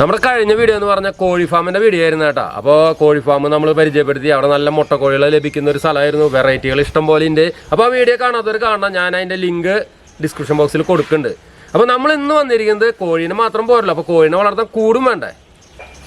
നമ്മുടെ കഴിഞ്ഞ വീഡിയോ എന്ന് പറഞ്ഞ കോഴി ഫാമിന്റെ വീഡിയോ ആയിരുന്നു കേട്ടോ. അപ്പോൾ കോഴി ഫാം നമ്മൾ പരിചയപ്പെടുത്തി. അവിടെ നല്ല മുട്ടക്കോഴികൾ ലഭിക്കുന്ന ഒരു സ്ഥലമായിരുന്നു. വെറൈറ്റികൾ ഇഷ്ടം പോലെ ഉണ്ട് അപ്പോൾ ആ വീഡിയോ കാണാത്തവർ കാണണം. ഞാൻ അതിന്റെ ലിങ്ക് ഡിസ്ക്രിപ്ഷൻ ബോക്സിൽ കൊടുക്കുന്നുണ്ട്. അപ്പോൾ നമ്മൾ ഇന്ന് വന്നിരിക്കുന്നത് കോഴീനെ മാത്രം പോരല്ലോ. അപ്പോൾ കോഴീനെ വളർത്താൻ കൂടും വേണ്ടേ?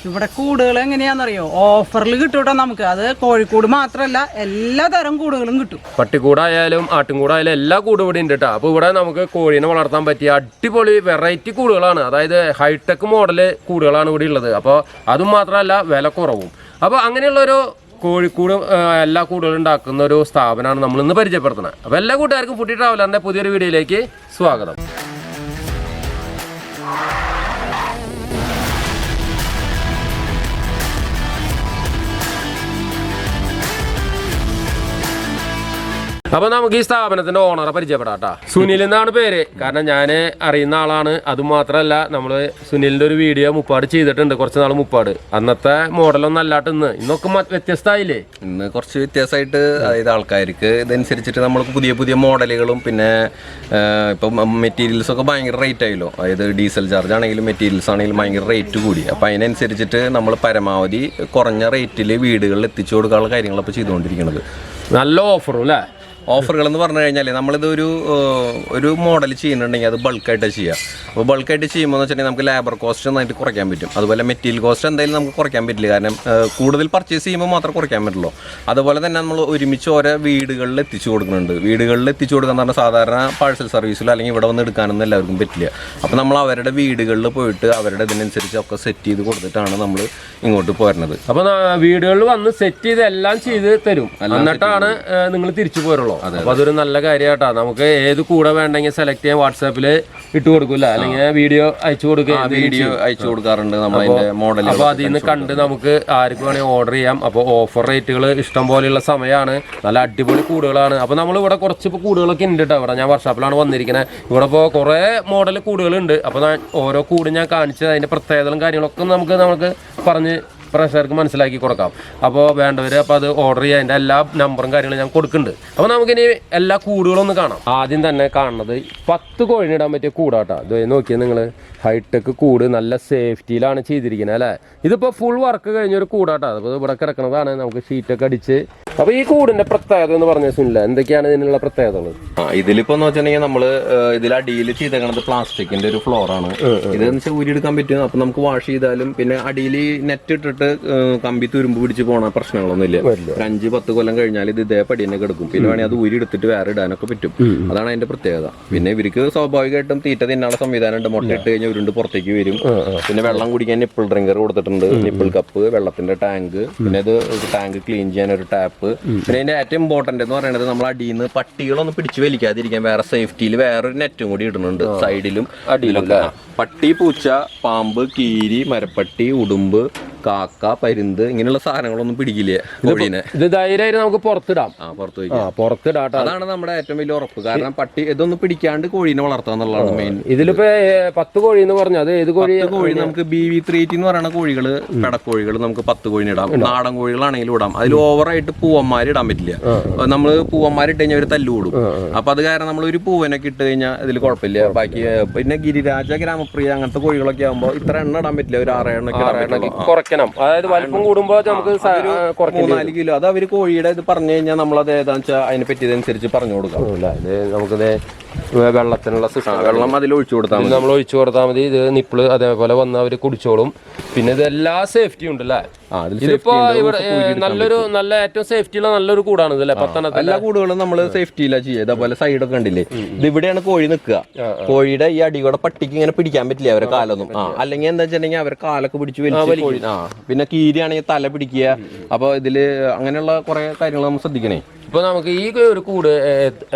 ഇവിടെ കൂടുകൾ എങ്ങനെയാണെന്നറിയോ? ഓഫറിൽ കിട്ടും നമുക്ക്. അത് കോഴിക്കൂട് മാത്രമല്ല എല്ലാ തരം കൂടുകളും കിട്ടും. പട്ടിക്കൂടായാലും ആട്ടിൻകൂടായാലും എല്ലാ കൂടും ഇവിടെ ഉണ്ട് കേട്ടോ അപ്പോൾ ഇവിടെ നമുക്ക് കോഴീനെ വളർത്താൻ പറ്റിയ അടിപൊളി വെറൈറ്റി കൂടുകളാണ്. അതായത് ഹൈടെക് മോഡൽ കൂടുകളാണ് ഇവിടെ ഉള്ളത്. അപ്പോൾ അതും മാത്രമല്ല വില കുറവും. അപ്പോൾ അങ്ങനെയുള്ളൊരു കോഴിക്കൂട് എല്ലാ കൂടുകളും ഉണ്ടാക്കുന്ന ഒരു സ്ഥാപനമാണ് നമ്മൾ ഇന്ന് പരിചയപ്പെടുത്തുന്നത്. അപ്പോൾ എല്ലാ കൂട്ടുകാർക്കും ഫുഡി ട്രാവലറിന്റെ പുതിയൊരു വീഡിയോയിലേക്ക് സ്വാഗതം. അപ്പൊ നമുക്ക് ഈ സ്ഥാപനത്തിന്റെ ഓണറെ പരിചയപ്പെടാട്ടാ. സുനിൽ എന്നാണ് പേര്. കാരണം ഞാൻ അറിയുന്ന ആളാണ്. അത് മാത്രമല്ല നമ്മൾ സുനിലിന്റെ ഒരു വീഡിയോ മുപ്പാട് ചെയ്തിട്ടുണ്ട്. കുറച്ച് നാൾ മുപ്പാട്. അന്നത്തെ മോഡലൊന്നും അല്ലാട്ട് ഇന്ന്. ഇന്നൊക്കെ വ്യത്യസ്തമായില്ലേ? ഇന്ന് കുറച്ച് വ്യത്യാസമായിട്ട് അതായത് ആൾക്കാർക്ക് ഇതനുസരിച്ചിട്ട് നമ്മൾക്ക് പുതിയ പുതിയ മോഡലുകളും പിന്നെ ഇപ്പൊ ഇപ്പം മെറ്റീരിയൽസ് ഒക്കെ ഭയങ്കര റേറ്റ് ആയല്ലോ. അതായത് ഡീസൽ ചാർജ് ആണെങ്കിലും മെറ്റീരിയൽസ് ആണെങ്കിലും ഭയങ്കര റേറ്റ് കൂടി. അപ്പം അതിനനുസരിച്ചിട്ട് നമ്മൾ പരമാവധി കുറഞ്ഞ റേറ്റിൽ വീടുകളിൽ എത്തിച്ചു കൊടുക്കാനുള്ള കാര്യങ്ങളൊക്കെ ചെയ്തുകൊണ്ടിരിക്കുന്നത്. നല്ല ഓഫറും അല്ലേ ഓഫറുകൾ എന്ന് പറഞ്ഞു കഴിഞ്ഞാൽ നമ്മളിത് ഒരു ഒരു മോഡൽ ചെയ്യുന്നുണ്ടെങ്കിൽ അത് ബൾക്കായിട്ട് ചെയ്യാം. അപ്പോൾ ബൾക്കായിട്ട് ചെയ്യുമ്പോൾ എന്ന് വെച്ചിട്ടുണ്ടെങ്കിൽ നമുക്ക് ലേബർ കോസ്റ്റ് നന്നായിട്ട് കുറയ്ക്കാൻ പറ്റും. അതുപോലെ മെറ്റീരിയൽ കോസ്റ്റ് എന്തായാലും നമുക്ക് കുറയ്ക്കാൻ പറ്റില്ല. കാരണം കൂടുതൽ പർച്ചേസ് ചെയ്യുമ്പോൾ മാത്രം കുറയ്ക്കാൻ പറ്റുള്ളൂ. അതുപോലെ തന്നെ നമ്മൾ ഒരുമിച്ച് ഓരോ വീടുകളിൽ എത്തിച്ചു കൊടുക്കുന്നുണ്ട്. വീടുകളിൽ എത്തിച്ചു കൊടുക്കാൻ പറഞ്ഞാൽ സാധാരണ പാഴ്സൽ സർവീസിലോ അല്ലെങ്കിൽ ഇവിടെ വന്ന് എടുക്കാനൊന്നും എല്ലാവർക്കും പറ്റില്ല. അപ്പോൾ നമ്മൾ അവരുടെ വീടുകളിൽ പോയിട്ട് അവരുടെ ഇതിനനുസരിച്ച് ഒക്കെ സെറ്റ് ചെയ്ത് കൊടുത്തിട്ടാണ് നമ്മൾ ഇങ്ങോട്ട് പോരുന്നത്. അപ്പോൾ വീടുകളിൽ വന്ന് സെറ്റ് ചെയ്ത് എല്ലാം ചെയ്ത് തരും. എന്നിട്ടാണ് നിങ്ങൾ തിരിച്ചു പോരുള്ളൂ. അപ്പൊ അതൊരു നല്ല കാര്യമാട്ടാ നമുക്ക് ഏത് കൂടെ വേണ്ടെങ്കിൽ സെലക്ട് ചെയ്യാൻ വാട്സാപ്പിൽ ഇട്ട് കൊടുക്കില്ല അല്ലെങ്കിൽ വീഡിയോ അയച്ചു കൊടുക്കുക വീഡിയോ അയച്ചു കൊടുക്കാറുണ്ട് മോഡൽ അപ്പൊ അതിൽ നിന്ന് കണ്ട് നമുക്ക് ആർക്ക് വേണമെങ്കിൽ ഓർഡർ ചെയ്യാം. അപ്പോൾ ഓഫർ റേറ്റുകൾ ഇഷ്ടം പോലെയുള്ള സമയമാണ് നല്ല അടിപൊളി കൂടുകളാണ്. അപ്പോൾ നമ്മൾ ഇവിടെ കുറച്ച് ഇപ്പോൾ കൂടുകളൊക്കെ ഉണ്ട് കേട്ടോ ഇവിടെ. ഞാൻ വർഷാപ്പിലാണ് വന്നിരിക്കുന്നത് ഇവിടെ ഇപ്പോ കുറേ മോഡൽ കൂടുകളുണ്ട്. അപ്പോൾ ഓരോ കൂട് ഞാൻ കാണിച്ചത് അതിന്റെ പ്രത്യേകതകളും കാര്യങ്ങളൊക്കെ നമുക്ക് നമുക്ക് പറഞ്ഞ് പ്രേക്ഷകർക്ക് മനസ്സിലാക്കി കൊടുക്കാം. അപ്പോൾ വേണ്ടവർ അപ്പോൾ അത് ഓർഡർ ചെയ്യാൻ അതിന്റെ എല്ലാ നമ്പറും കാര്യങ്ങളും ഞാൻ കൊടുക്കുന്നുണ്ട്. അപ്പോൾ നമുക്കിനി എല്ലാ കൂടുകളും ഒന്ന് കാണാം. ആദ്യം തന്നെ കാണുന്നത് പത്ത് കോഴിനിടാൻ പറ്റിയ കൂടാട്ടോ. ഇത് നോക്കിയാൽ നിങ്ങൾ ഹൈടെക് കൂട് നല്ല സേഫ്റ്റിയിലാണ് ചെയ്തിരിക്കുന്നത് അല്ലേ? ഇതിപ്പോൾ ഫുൾ വർക്ക് കഴിഞ്ഞൊരു കൂടാട്ടോ. അപ്പോൾ ഇവിടെ കിടക്കുന്നതാണ് നമുക്ക് ഷീറ്റൊക്കെ അടിച്ച് അപ്പോൾ ഈ കൂടിന്റെ പ്രത്യേകത എന്ന് പറഞ്ഞ സുനില എന്തൊക്കെയാണ് ഇതിനുള്ള പ്രത്യേകതകൾ ഇതിലിപ്പോ എന്ന് വെച്ചിട്ടുണ്ടെങ്കിൽ നമ്മൾ ഇതിൽ അടിയിൽ ചെയ്തേക്കണത് പ്ലാസ്റ്റിക്കിന്റെ ഒരു ഫ്ലോർ ആണ്. ഇത് വെച്ചാൽ ഊരിയെടുക്കാൻ പറ്റും. അപ്പൊ നമുക്ക് വാഷ് ചെയ്താലും പിന്നെ അടിയിൽ നെറ്റ് ഇട്ടിട്ട് കമ്പി തുരുമ്പ് പിടിച്ച് പോണ പ്രശ്നങ്ങളൊന്നും ഇല്ല. ഒരു അഞ്ച് പത്ത് കൊല്ലം കഴിഞ്ഞാൽ ഇത് ഇതേ പടി തന്നെ കിടക്കും. പിന്നെ വേണമെങ്കിൽ അത് ഊരി എടുത്തിട്ട് വേറെ ഇടാനൊക്കെ പറ്റും. അതാണ് അതിന്റെ പ്രത്യേകത. പിന്നെ ഇവർക്ക് സ്വാഭാവികമായിട്ടും തീറ്റ തിന്നാനുള്ള സംവിധാനം ഉണ്ട്. മുട്ട ഇട്ട് കഴിഞ്ഞാൽ ഉരുണ്ട് പുറത്തേക്ക് വരും. പിന്നെ വെള്ളം കുടിക്കാൻ നിപ്പിൾ ഡ്രിങ്കർ കൊടുത്തിട്ടുണ്ട്. നിപ്പിൾ കപ്പ് വെള്ളത്തിന്റെ ടാങ്ക്. പിന്നെ ഇത് ടാങ്ക് ക്ലീൻ ചെയ്യാൻ ഒരു ടാപ്പ്. പിന്നെ അതിന്റെ ഏറ്റവും ഇമ്പോർട്ടന്റ് എന്ന് പറയുന്നത് നമ്മൾ അടിയിൽ നിന്ന് പട്ടികളൊന്നും പിടിച്ചു വലിക്കാതിരിക്കാൻ വേറെ സേഫ്റ്റിയിൽ വേറൊരു നെറ്റും കൂടി ഇടുന്നുണ്ട് സൈഡിലും അടിയിലും. പട്ടി പൂച്ച പാമ്പ് കീരി മരപ്പട്ടി ഉടുമ്പ് കാക്ക പരുന്ത് ഇങ്ങനെയുള്ള സാധനങ്ങളൊന്നും പിടിക്കില്ല കോഴീനെ? ഇത് ധൈര്യമായിട്ട് നമുക്ക് പുറത്തിടാം. ആ പുറത്ത് ആ പുറത്തിടാട്ടോ അതാണ് നമ്മുടെ ഏറ്റവും വലിയ ഉറപ്പ്. കാരണം പട്ടി ഇതൊന്നും പിടിക്കാണ്ട് കോഴീനെ വളർത്തുക എന്നുള്ളതാണ് മെയിൻ ഇതിലിപ്പോ പത്ത് കോഴി എന്ന് പറഞ്ഞു അത് ഏത് കോഴി? കോഴി നമുക്ക് ബി വി ത്രീ എന്ന് പറയുന്ന കോഴികൾ പെടക്കോഴികൾ നമുക്ക് പത്ത് കോഴിനെ ഇടാം. നാടൻ കോഴികളാണെങ്കിലും ഇടാം. അതിൽ ഓവറായിട്ട് പൂവന്മാർ ഇടാൻ പറ്റില്ല. നമ്മൾ പൂവന്മാർ ഇട്ട് കഴിഞ്ഞാൽ ഒരു തല്ലു കൂടും. അപ്പൊ അത് കാരണം നമ്മൾ ഒരു പൂവനൊക്കെ ഇട്ട് കഴിഞ്ഞാൽ ഇതിൽ കുഴപ്പമില്ല. ബാക്കി പിന്നെ ഗിരിരാജ ഗ്രാമപ്രിയ അങ്ങനത്തെ കോഴികളൊക്കെ ആകുമ്പോൾ ഇത്ര എണ്ണ ഇടാൻ പറ്റില്ല. ഒരു ആറ് കുറയ്ക്കണം അതായത് വലിപ്പം കൂടുമ്പോ നമുക്ക് കുറയ്ക്കണം മൂന്നാൽ കിലോ. അത് അവർ കോഴിയുടെ ഇത് പറഞ്ഞു കഴിഞ്ഞാൽ നമ്മളത് ഏതാണെന്ന് വെച്ചാൽ അതിനെ പറ്റിയതനുസരിച്ച് പറഞ്ഞു കൊടുക്കാം. നമുക്കിത് വെള്ളത്തിനുള്ള സിസ്റ്റം വെള്ളം അതിൽ ഒഴിച്ചു കൊടുത്താൽ മതി. നമ്മൾ ഒഴിച്ചു കൊടുത്താൽ മതി. ഇത് നിപ്പിൾ അതേപോലെ വന്ന് അവർ കുടിച്ചോളും. പിന്നെ ഇത് എല്ലാ സേഫ്റ്റിയും ഉണ്ട് അല്ലേ ഇതിപ്പോ. ഇവിടെ നല്ലൊരു നല്ല ഏറ്റവും സേഫ്റ്റിയുള്ള നല്ലൊരു കൂടാണ് ഇതല്ലേ? പത്തനത്തെ എല്ലാ കൂടുകളും നമ്മൾ സേഫ്റ്റിയിലാണ് ചെയ്യുക. ഇതേപോലെ സൈഡൊക്കെ കണ്ടില്ലേ? ഇത് ഇവിടെയാണ് കോഴി നിൽക്കുക. കോഴിയുടെ ഈ അടികൂടെ പട്ടിക്ക് ഇങ്ങനെ പിടിക്കാൻ പറ്റില്ല അവരെ കാലൊന്നും? ആ അല്ലെങ്കിൽ എന്താ വെച്ചിട്ടുണ്ടെങ്കിൽ അവരെ കാലൊക്കെ പിടിച്ച് വലിച്ചു ആ പിന്നെ കീരിയാണെങ്കിൽ തല പിടിക്കുക. അപ്പൊ ഇതിൽ അങ്ങനെയുള്ള കുറെ കാര്യങ്ങൾ നമ്മൾ ശ്രദ്ധിക്കണേ. ഇപ്പൊ നമുക്ക് ഈ ഒരു കൂട്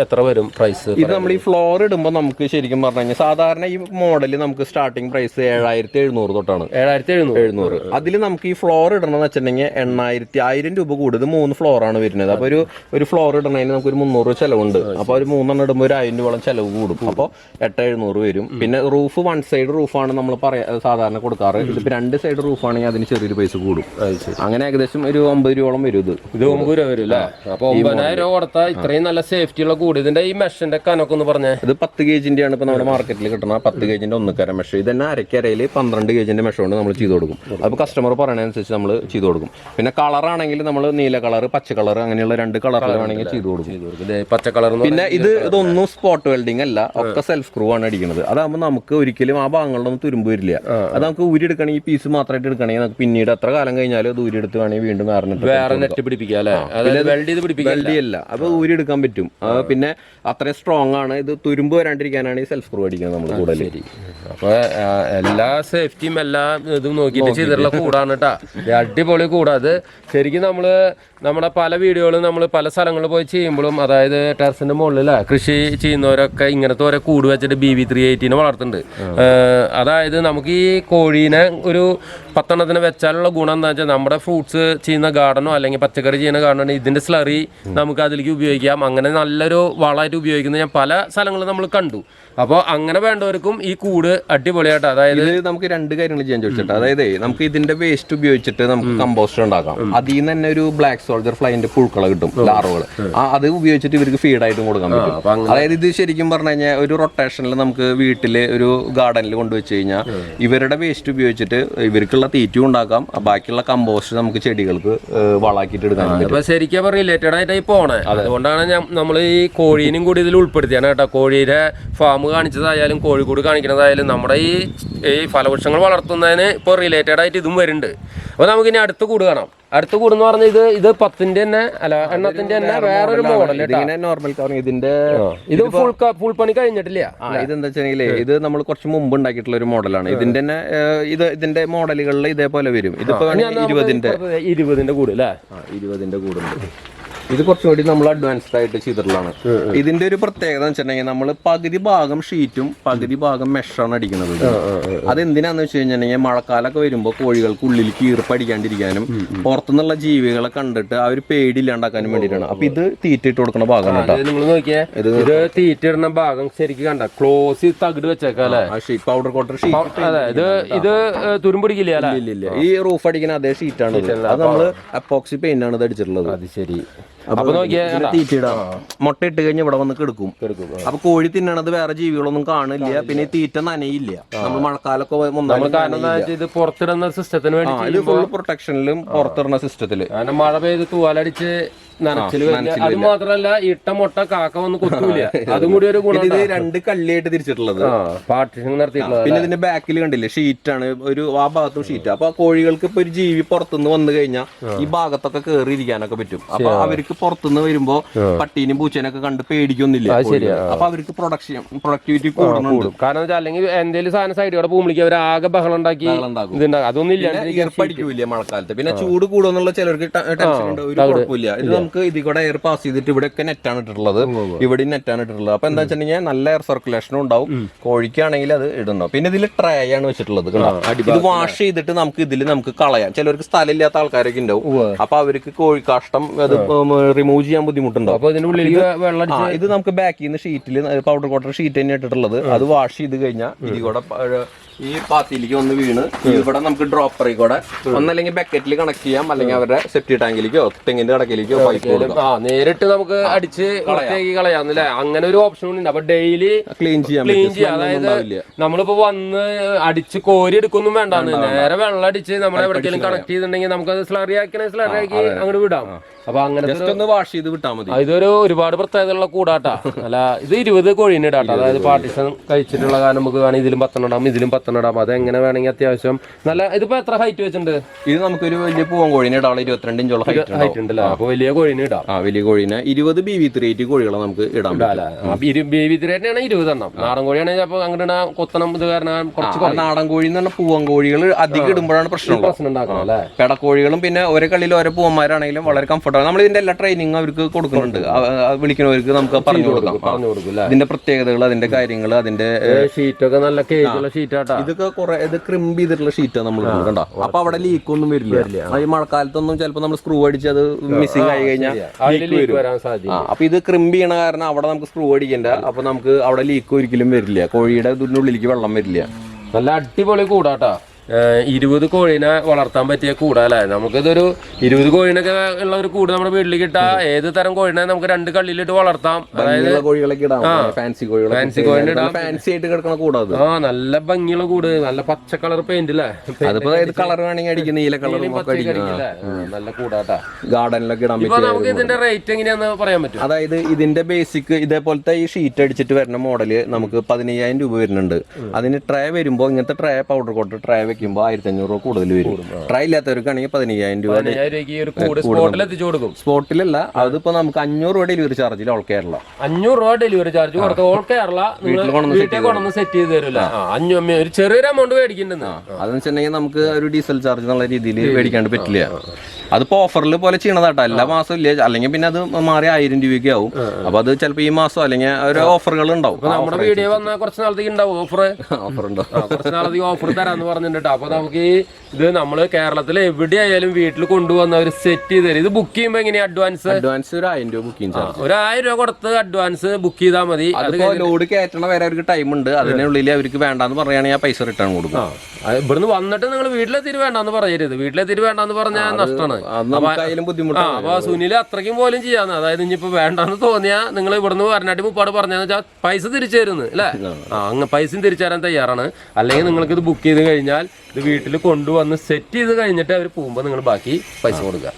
എത്ര വരും പ്രൈസ് ഇത് നമ്മൾ ഈ ഫ്ലോർ ഇടുമ്പോൾ നമുക്ക് ശരിക്കും പറഞ്ഞു കഴിഞ്ഞാൽ സാധാരണ ഈ മോഡൽ നമുക്ക് സ്റ്റാർട്ടിംഗ് പ്രൈസ് ഏഴായിരത്തി എഴുന്നൂറ് തൊട്ടാണ്. ഏഴായിരത്തി എഴുന്നൂറ്. എഴുന്നൂറ്. അതിൽ നമുക്ക് ഈ ഫ്ലോർ ഇടണമെന്ന് വെച്ചിട്ടുണ്ടെങ്കിൽ എണ്ണായിരത്തി ആയിരം രൂപ കൂടുതൽ മൂന്ന് ഫ്ലോർ ആണ് വരുന്നത്. അപ്പൊ ഒരു ഒരു ഫ്ലോർ ഇടണതിന് നമുക്ക് ഒരു മുന്നൂറ് രൂപ ചെലവുണ്ട്. അപ്പൊ ഒരു മൂന്നെണ്ണം ഇടുമ്പോൾ ഒരു ആയിരം രൂപ ചെലവ് കൂടും. അപ്പോൾ എട്ട് എഴുന്നൂറ് വരും. പിന്നെ റൂഫ് വൺ സൈഡ് റൂഫാണ് നമ്മൾ പറയാ സാധാരണ കൊടുക്കാറ്. ഇതിപ്പോ രണ്ട് സൈഡ് റൂഫാണെങ്കിൽ അതിന് ചെറിയൊരു പൈസ കൂടും. അങ്ങനെ ഏകദേശം ഒരു ഒമ്പത് രൂപയോളം വരും ഇത്. ഇത് ഒമ്പത് രൂപ വരും അല്ലേ? അപ്പൊ ഒമ്പതിനായിരം പതിനായിരം രൂപ കൊടുത്താൽ ഇത്രയും നല്ല സേഫ്റ്റി ഉള്ള കൂടി. ഇതിന്റെ ഈ മെഷിന്റെ കനൊക്കെ ഒന്ന് പറഞ്ഞേ. ഇത് പത്ത് ഗേജിന്റെ ആണ് ഇപ്പൊ നമ്മുടെ മാർക്കറ്റിൽ കിട്ടുന്ന പത്ത് ഗേജിന്റെ ഒന്നക്കര മെഷ്. ഇത് തന്നെ അരക്കരയിൽ പന്ത്രണ്ട് ഗേജിന്റെ മെഷ് കൊണ്ട് നമ്മൾ ചെയ്ത് കൊടുക്കും. അപ്പോൾ കസ്റ്റമർ പറയണതനുസരിച്ച് നമ്മൾ ചെയ്ത് കൊടുക്കും. പിന്നെ കളർ ആണെങ്കിൽ നമ്മൾ നീല കളർ പച്ച കളർ അങ്ങനെയുള്ള രണ്ട് കളർ വേണമെങ്കിൽ ചെയ്ത് കൊടുക്കും. പച്ച കളർ പിന്നെ ഇത് ഇതൊന്നും സ്പോട്ട് വെൽഡിംഗ് അല്ല. ഒക്കെ സെൽഫ് സ്ക്രൂ ആണ് അടിക്കുന്നത് അതാകുമ്പോൾ നമുക്ക് ഒരിക്കലും ആ ഭാഗങ്ങളിലൊന്നും തുരുമ്പ് വരില്ല. അത് നമുക്ക് ഊരി എടുക്കണമെങ്കിൽ പീസ് മാത്രമായിട്ട് എടുക്കണമെങ്കിൽ നമുക്ക് പിന്നീട് എത്ര കാലം കഴിഞ്ഞാലും അത് ഊരി എടുത്ത് വേണമെങ്കിൽ വീണ്ടും വേറെ നെറ്റ് പിടിപ്പിക്കാം. അല്ലെ? വെൽഡ് ചെയ്ത് പിടിപ്പിക്കുക വെൽഡി അപ്പോൾ അപ്പൊ ഊരി എടുക്കാൻ പറ്റും പിന്നെ അത്രയും സ്ട്രോങ് ആണ്. ഇത് തുരുമ്പ് വരാണ്ടിരിക്കാനാണ് ഈ സെൽഫ് സ്ക്രൂ അടിക്കുന്നത് നമ്മൾ കൂടുതൽ അപ്പൊ എല്ലാ സേഫ്റ്റിയും എല്ലാ ഇതും നോക്കിയിട്ട് ചെയ്തിട്ടുള്ള കൂടാണ് കേട്ടാ അടിപൊളി കൂടാ. അത് ശരിക്കും നമ്മൾ നമ്മുടെ പല വീഡിയോകളും നമ്മൾ പല സ്ഥലങ്ങളിൽ പോയി ചെയ്യുമ്പോഴും അതായത് ടെറസിന്റെ മുകളിൽ കൃഷി ചെയ്യുന്നവരൊക്കെ ഇങ്ങനത്തെ ഓരോ കൂട് വെച്ചിട്ട് ബി വി ത്രീ എയ്റ്റീനെ വളർത്തുന്നുണ്ട്. അതായത് നമുക്ക് ഈ കോഴീനെ ഒരു പത്തെണ്ണത്തിന് വെച്ചാലുള്ള ഗുണം എന്താ വെച്ചാൽ നമ്മുടെ ഫ്രൂട്ട്സ് ചെയ്യുന്ന ഗാർഡനോ അല്ലെങ്കിൽ പച്ചക്കറി ചെയ്യുന്ന ഗാർഡനോ ഇതിന്റെ സ്ലറി നമുക്ക് അതിലേക്ക് ഉപയോഗിക്കാം. അങ്ങനെ നല്ലൊരു വളമായിട്ട് ഉപയോഗിക്കുന്നത് ഞാൻ പല സ്ഥലങ്ങളും നമ്മൾ കണ്ടു. അപ്പോൾ അങ്ങനെ വേണ്ടവർക്കും ഈ കൂട് അടിപൊളിയായിട്ട് അതായത് നമുക്ക് രണ്ട് കാര്യങ്ങൾ ചെയ്യാൻ ചോദിച്ചിട്ട് അതായത് നമുക്ക് ഇതിന്റെ വേസ്റ്റ് ഉപയോഗിച്ചിട്ട് നമുക്ക് കമ്പോസ്റ്റ് ഉണ്ടാക്കാം. അതിൽ നിന്ന് തന്നെ ഒരു ബ്ലാക്ക് സോൾജർ ഫ്ലൈന്റെ പുഴുക്കള കിട്ടും ലാറുകൾ അത് ഉപയോഗിച്ചിട്ട് ഇവർക്ക് ഫീഡായിട്ടും കൊടുക്കാൻ പറ്റും. അതായത് ഇത് ശരിക്കും പറഞ്ഞു കഴിഞ്ഞാൽ ഒരു റൊട്ടേഷനിൽ നമുക്ക് വീട്ടിൽ ഒരു ഗാർഡനിൽ കൊണ്ടുവച്ച് കഴിഞ്ഞാൽ ഇവരുടെ വേസ്റ്റ് ഉപയോഗിച്ചിട്ട് ഇവർക്കുള്ള തീറ്റയും ഉണ്ടാക്കാം. ബാക്കിയുള്ള കമ്പോസ്റ്റ് നമുക്ക് ചെടികൾക്ക് വളാക്കിട്ട് വളാക്കിയിട്ട് എടുക്കാൻ അപ്പൊ ശരിക്കും അപ്പൊ റിലേറ്റഡ് ആയിട്ടായി പോണേ. അതുകൊണ്ടാണ് നമ്മൾ ഈ കോഴീനും കൂടി ഇതിൽ ഉൾപ്പെടുത്തിയാണ് കേട്ടോ. കോഴിയുടെ ഫാം കാണിച്ചതായാലും കോഴിക്കൂട് കാണിക്കുന്നതായാലും നമ്മുടെ ഈ ഈ ഫലവൃക്ഷങ്ങൾ വളർത്തുന്നതിന് ഇപ്പോൾ റിലേറ്റഡ് ആയിട്ട് ഇതും വരുന്നുണ്ട്. അപ്പൊ നമുക്ക് ഇനി അടുത്ത കൂട് കാണാം. അടുത്ത കൂട് എന്ന് പറഞ്ഞാൽ ഇത് ഇത് പത്തിന്റെ തന്നെ അല്ല എണ്ണത്തിന്റെ തന്നെ വേറൊരു മോഡൽ നോർമൽ ഇതിന്റെ ഇത് ഫുൾ ഫുൾ പണി കഴിഞ്ഞിട്ടില്ല. ഇതെന്താ വെച്ചാൽ ഇത് നമ്മൾ കുറച്ച് മുമ്പ് ഉണ്ടാക്കിയിട്ടുള്ള ഒരു മോഡലാണ് ഇതിന്റെ തന്നെ ഇത് ഇതിന്റെ മോഡലുകളിൽ ഇതേപോലെ വരും. ഇതിപ്പോ ഇരുപതിന്റെ ഇരുപതിന്റെ കൂട് അല്ലേ ഇരുപതിന്റെ കൂടുണ്ട്. ഇത് കുറച്ചും കൂടി നമ്മൾ അഡ്വാൻസ്ഡ് ആയിട്ട് ചെയ്തിട്ടുള്ളതാണ്. ഇതിന്റെ ഒരു പ്രത്യേകത എന്ന് വെച്ചിട്ടുണ്ടെങ്കിൽ നമ്മൾ പകുതി ഭാഗം ഷീറ്റും പകുതി ഭാഗം മെഷാണ് അടിക്കുന്നത് അത് എന്തിനാന്ന് വെച്ച് കഴിഞ്ഞിട്ടുണ്ടെങ്കിൽ മഴക്കാലമൊക്കെ വരുമ്പോൾ കോഴികൾക്ക് ഉള്ളിൽ കീർപ്പടിക്കാണ്ടിരിക്കാനും പുറത്തുനിന്നുള്ള ജീവികളെ കണ്ടിട്ട് ആ ഒരു പേടി ഇല്ലാണ്ടാക്കാനും വേണ്ടിയിട്ടാണ്. അപ്പൊ ഇത് തീറ്റ ഇട്ട് കൊടുക്കുന്ന ഭാഗമാണ് നിങ്ങൾ നോക്കിയേ ഇത് തീറ്റ ഇടുന്ന ഭാഗം ശരിക്കും കണ്ട ക്ലോസ് തകിട് വെച്ചേക്കാല്ലേ ഷീറ്റ് പൗഡർ കോട്ടർ ഷീറ്റ് അതെ ഇത് ഇത് തുരുമ്പിടിക്കില്ല ഈ റൂഫ് അടിക്കുന്ന അതേ ഷീറ്റാണ് അത് നമ്മൾ അപ്പോക്സി പെയിന്റ് ആണ് ഇത് അടിച്ചിട്ടുള്ളത്. അത് ശരി. അപ്പൊ നോക്കിയേ, ഇതിന് തീറ്റ ഇടാം മുട്ട ഇട്ട് കഴിഞ്ഞ് ഇവിടെ വന്ന് കിടക്കും. അപ്പൊ കോഴി തിന്നണത് വേറെ ജീവികളൊന്നും കാണില്ല പിന്നെ ഈ തീറ്റ നനയില്ല. നമ്മൾ മഴക്കാലൊക്കെ ഇത് പുറത്തിടുന്ന സിസ്റ്റത്തിന് വേണ്ടി ഇത് ഫുൾ പ്രൊട്ടക്ഷനിലും പുറത്തിടുന്ന സിസ്റ്റത്തിൽ. മഴ പെയ്ത് തൂവാലടിച്ച് നനച്ചിൽ അത് മാത്രല്ല ഇട്ട മുട്ട കാക്ക വന്ന് കൊത്തൂല. അതും. കൂടി ഒരു ഗുണം ഇത് രണ്ട് കള്ളിയായിട്ട് തിരിച്ചിട്ടുള്ളത്. പാർട്ടിഷൻ നടത്തിയിട്ടുള്ളത് പിന്നെ ഇതിന്റെ ബാക്കിൽ കണ്ടില്ലേ ഷീറ്റ് ആണ് ഒരു ആ ഭാഗത്തും ഷീറ്റ്. അപ്പൊ കോഴികൾക്ക് ഇപ്പൊ ഒരു ജീവി പുറത്തുനിന്ന് വന്നു കഴിഞ്ഞാൽ ഈ ഭാഗത്തൊക്കെ കയറി ഇരിക്കാനൊക്കെ പറ്റും. അപ്പൊ അവർക്ക് പുറത്തുനിന്ന് വരുമ്പോ പട്ടീനും പൂച്ചേനൊക്കെ കണ്ട് പേടിക്കൊന്നില്ല. അപ്പൊ അവർക്ക് പ്രൊഡക്ഷൻ പ്രൊഡക്ടിവിറ്റി കൂടുന്നുണ്ട്. കാരണം വെച്ചാൽ അല്ലെങ്കിൽ എന്തെങ്കിലും സാധനം സൈഡിലൂടെ പോകുമ്പോഴേക്കും അവർ ആകെ ബഹളം ഉണ്ടാക്കി അതൊന്നും ഇല്ല മഴക്കാലത്ത്. പിന്നെ ചൂട് കൂടുന്നുള്ള ചിലർക്ക് ടെൻഷൻ ഉണ്ട്. ഒരു കുഴപ്പമില്ല. ഇത് നമുക്ക് ഇതിൽ കൂടെ എയർ പാസ് ചെയ്തിട്ട് ഇവിടെയൊക്കെ നെറ്റാണ് ഇട്ടിട്ടുള്ളത്. ഇവിടെ നെറ്റാണ് ഇട്ടിട്ടുള്ളത്. അപ്പൊ എന്താ വെച്ചിട്ടുണ്ടെങ്കിൽ നല്ല എയർ സർക്കുലേഷനും ഉണ്ടാവും. കോഴിക്കാണെങ്കിൽ അത് ഇടുന്നു പിന്നെ ഇതിൽ ട്രേ ആണ് വെച്ചിട്ടുള്ളത്? ഇത് വാഷ് ചെയ്തിട്ട് നമുക്ക് ഇതിൽ നമുക്ക് കളയാം. ചിലർക്ക് സ്ഥലമില്ലാത്ത ആൾക്കാരൊക്കെ ഉണ്ടാവും. അപ്പൊ അവർക്ക് കോഴി കാഷ്ടം അത് റിമൂവ് ചെയ്യാൻ ബുദ്ധിമുട്ടുണ്ടാവും. ഇത് നമുക്ക് ബാക്കിൽ നിന്ന് ഷീറ്റിൽ പൗഡർ കോട്ടർ ഷീറ്റ് തന്നെ ഇട്ടിട്ടുള്ളത്. അത് വാഷ് ചെയ്ത് കഴിഞ്ഞാൽ ഇതിൽ കൂടെ ഈ പാത്തിയിലേക്ക് വന്ന് വീണ്. ഇവിടെ നമുക്ക് ഡ്രോപ്പറിൽ കൂടെ ഒന്നല്ലെങ്കിൽ ബക്കറ്റിൽ കണക്ട് ചെയ്യാം. അല്ലെങ്കിൽ അവരുടെ സെപ്റ്റി ടാങ്കിലേക്കോ തെങ്ങിന്റെ കടക്കിലേക്കോ പൈപ്പ് നേരിട്ട് നമുക്ക് അടിച്ച് കളയാം. അങ്ങനെ ഒരു ഓപ്ഷൻ ഉണ്ട്. അപ്പൊ ഡെയിലി ക്ലീൻ ചെയ്യാം. ക്ലീൻ ചെയ്യാം അതായത് നമ്മളിപ്പോ വന്ന് അടിച്ച് കോരി എടുക്കൊന്നും വേണ്ടാന്ന് നേരെ വെള്ളം അടിച്ച് നമ്മൾ എവിടേക്കെങ്കിലും കണക്ട് ചെയ്തിട്ടുണ്ടെങ്കിൽ നമുക്ക് അത് സ്ലറി ആക്കണേ സ്ലറി ആക്കി അങ്ങോട്ട് വിടാം. അപ്പൊ അങ്ങനത്തെ ജസ്റ്റ് ഒന്ന് വാഷ് ചെയ്ത് വിട്ടാൽ മതി. ആ, ഇതൊരു ഒരുപാട് പ്രത്യേകതയുള്ള കൂടാട്ടാ. അല്ല ഇത് ഇരുപത് കോഴീന്റെ ഇടാട്ടോ അതായത് പാർട്ടിഷൻ കഴിച്ചിട്ടുള്ള കാരണം നമുക്ക് വേണമെങ്കിൽ ഇതിലും പത്തെണ്ണം ഇതിലും പത്തെണ്ണം അത് എങ്ങനെ വേണമെങ്കിൽ അത്യാവശ്യം നല്ല ഇതിപ്പോ എത്ര ഹൈറ്റ് വെച്ചിട്ടുണ്ട്? ഇത് നമുക്കൊരു വലിയ പൂവൻ കോഴിനെ ഇടാനുള്ള ഇരുപത്തിരണ്ട് ഇഞ്ചോളം ഹൈറ്റ് ഉണ്ടല്ലോ? അപ്പൊ വലിയ കോഴീനെ ഇടാം. ആ വലിയ കോഴിനെ. ഇരുപത് ബി വി ത്രീ എയ്റ്റ് കോഴികളെ നമുക്ക് ഇടാം ഇടാൻ പറ്റും. ബേബി ഇരുപത് ഇരുപതെണ്ണം. നാടൻ കോഴിയാണെങ്കിൽ അപ്പൊ അങ്ങനെ കൊത്തണം ഇത് കാരണം കുറച്ച് നാടൻ കോഴി എന്ന് പറഞ്ഞാൽ പൂവൻ കോഴികൾ അധികം ഇടുമ്പോഴാണ് പ്രശ്നം പ്രശ്നം ഉണ്ടാക്കണം അല്ലെ? കടക്കോഴികളും പിന്നെ ഓരോ കള്ളിയിൽ ഓരോ പൂവന്മാരാണെങ്കിലും വളരെ കംഫർട്ടബിൾ നമ്മൾ ഇതിന്റെ എല്ലാ ട്രെയിനിങ് അവർക്ക് കൊടുക്കുന്നുണ്ട്. വിളിക്കുന്നവർക്ക് നമുക്ക് പറഞ്ഞു കൊടുക്കാം പറഞ്ഞു കൊടുക്കും ഇതിന്റെ പ്രത്യേകതകൾ അതിന്റെ കാര്യങ്ങൾ അതിന്റെ ഷീറ്റൊക്കെ നല്ല കേജുള്ള ഷീറ്റാട്ടാ ഇതൊക്കെ കുറെ ഇത് ക്രിമ്പ് ചെയ്തിട്ടുള്ള ഷീറ്റാണ് നമ്മൾ കണ്ടോ? അപ്പൊ അവിടെ ലീക്ക് ഒന്നും വരില്ല. ഈ മഴക്കാലത്തൊന്നും ചിലപ്പോൾ നമ്മൾ സ്ക്രൂ അടിച്ച് അത് മിസ്സിംഗ് ആയി കഴിഞ്ഞാൽ അപ്പൊ ഇത് ക്രിമ്പ് ചെയ്യണ കാരണം അവിടെ നമുക്ക് സ്ക്രൂ അടിക്കണ്ട. അപ്പൊ നമുക്ക് അവിടെ ലീക്ക് ഒരിക്കലും വരില്ല. കോഴിയുടെ ഇതിനുള്ളിലേക്ക് ഉള്ളിലേക്ക് വെള്ളം വരില്ല. നല്ല അടിപൊളി കൂടാട്ടാ. ഇരുപത് കോഴിനെ വളർത്താൻ പറ്റിയ കൂടല്ലേ? നമുക്കിതൊരു ഇരുപത് കോഴിനൊക്കെ ഉള്ള ഒരു കൂട് നമ്മുടെ വീട്ടിൽ കിട്ടാ ഏത് തരം കോഴിനെ നമുക്ക് രണ്ട് കള്ളിയിലിട്ട് വളർത്താം. അതായത് ഫാൻസി ഫാൻസി ആയിട്ട് കിടക്കണ കൂടാതെ ആ നല്ല ഭംഗിയുള്ള കൂട് നല്ല പച്ച കളർ പെയിന്റ് അല്ലേ അതിപ്പോ കളർ വേണമെങ്കിൽ നീല? ആ, നല്ല കൂടാട്ടാ. ഗാർഡനിലൊക്കെ ഇടാൻ നമുക്ക് ഇതിന്റെ റേറ്റ് എങ്ങനെയാന്ന് പറയാൻ പറ്റും അതായത് ഇതിന്റെ ബേസിക് ഇതേപോലത്തെ ഈ ഷീറ്റ് അടിച്ചിട്ട് വരുന്ന മോഡൽ നമുക്ക് പതിനയ്യായിരം രൂപ വരുന്നുണ്ട്. അതിന് ട്രേ വരുമ്പോൾ ഇങ്ങനത്തെ ട്രേ പൗഡർ കോട്ട് ട്രേ വെക്കുമ്പോൾ ആയിരത്തി അഞ്ഞൂറ് രൂപ കൂടുതൽ വരും. ട്രൈ ഇല്ലാത്തവർക്കാണെങ്കിൽ പതിനയ്യായിരം രൂപ സ്പോട്ടിലല്ല അതിപ്പോ നമുക്ക് അഞ്ഞൂറ് രൂപ ഡെലിവറി ചാർജിൽ ഓൾ കേരള അഞ്ഞൂറ് രൂപ ഡെലിവറി ചാർജ് കൊടുത്ത ഓൾ കേരള വീട്ടിൽ കൊണ്ടുവന്ന് സെറ്റ് ചെയ്ത് തരില്ല അഞ്ഞൂറ് ഒരു ചെറിയൊരു എമൗണ്ട് മേടിക്കുന്നുണ്ട് അതെന്ന് വെച്ചിട്ടുണ്ടെങ്കിൽ നമുക്ക് ഒരു ഡീസൽ ചാർജ് എന്നുള്ള രീതിയിൽ മേടിക്കാണ്ട് പറ്റില്ല. അതിപ്പോ ഓഫറിൽ പോലെ ചെയ്യണതാട്ടോ. എല്ലാ മാസവും ഇല്ല? അല്ലെങ്കിൽ പിന്നെ അത് മാറി ആയിരം രൂപയ്ക്ക് ആവും. അപ്പൊ അത് ചിലപ്പോ ഈ മാസം അല്ലെങ്കിൽ ഒരു ഓഫറുകൾ ഉണ്ടാവും. നമ്മുടെ വീഡിയോ വന്നാൽ കുറച്ച് നാളത്തേക്ക് ഉണ്ടാവും ഓഫർ ഓഫർ ഉണ്ടാവും കുറച്ച് നാളത്തേക്ക് ഓഫർ തരാന്ന് പറഞ്ഞിട്ടുണ്ട്. അപ്പൊ നമുക്ക് ഇത് നമ്മൾ കേരളത്തിൽ എവിടെയായാലും വീട്ടിൽ കൊണ്ടുവന്ന ഒരു സെറ്റ് ചെയ്ത് തരും. ഇത് ബുക്ക് ചെയ്യുമ്പോ എങ്ങനെയാ അഡ്വാൻസ് അഡ്വാൻസ് ഒരു ആയിരം രൂപ ബുക്കിംഗ് ഒരു ആയിരം രൂപ കൊടുത്ത് അഡ്വാൻസ് ബുക്ക് ചെയ്താൽ മതി. ലോഡ് കയറ്റണ വരെ അവർക്ക് ടൈം ഉണ്ട്. അതിനുള്ളിൽ അവർക്ക് വേണ്ടാന്ന് പറയുകയാണെങ്കിൽ ആ പൈസ റിട്ടേൺ കൊടുക്കും. ഇവിടുന്ന് വന്നിട്ട് നിങ്ങൾ വീട്ടിലെത്തിരി വേണ്ടെന്ന് പറയരുത്. വീട്ടിലെത്തിരി വേണ്ടെന്ന് പറഞ്ഞാൽ നഷ്ടമാണ്. അപ്പൊ സുനിൽ അത്രയ്ക്കും പോലും ചെയ്യാന്ന്. അതായത് ഇനിയിപ്പോ വേണ്ടെന്ന് തോന്നിയാ നിങ്ങൾ ഇവിടുന്ന് വരനാട്ടി മുപ്പാട് പറഞ്ഞാന്ന് വെച്ചാൽ പൈസ തിരിച്ചു തരുന്നു അല്ലേ? ആ. അങ്ങ് പൈസയും തിരിച്ചു തരാൻ തയ്യാറാണ്. അല്ലെങ്കിൽ നിങ്ങൾക്ക് ഇത് ബുക്ക് ചെയ്ത് കഴിഞ്ഞാൽ ഇത് വീട്ടിൽ കൊണ്ടുവന്ന് സെറ്റ് ചെയ്ത് കഴിഞ്ഞിട്ട് അവർ പോകുമ്പോൾ നിങ്ങൾ ബാക്കി പൈസ കൊടുക്കുക.